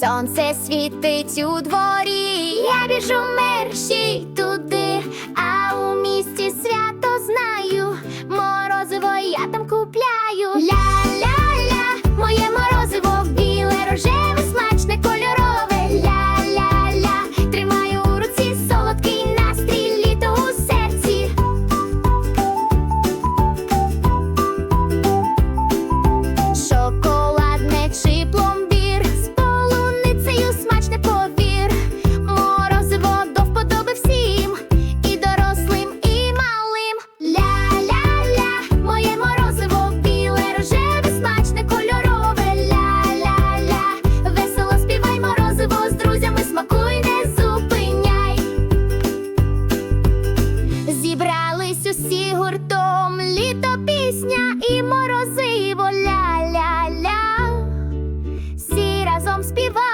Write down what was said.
Сонце світить у дворі, я біжу мерщій туди, а у місті свято знаю, морозиво я там купляю. і морозиво ля-ля-ля, всі разом співаємо.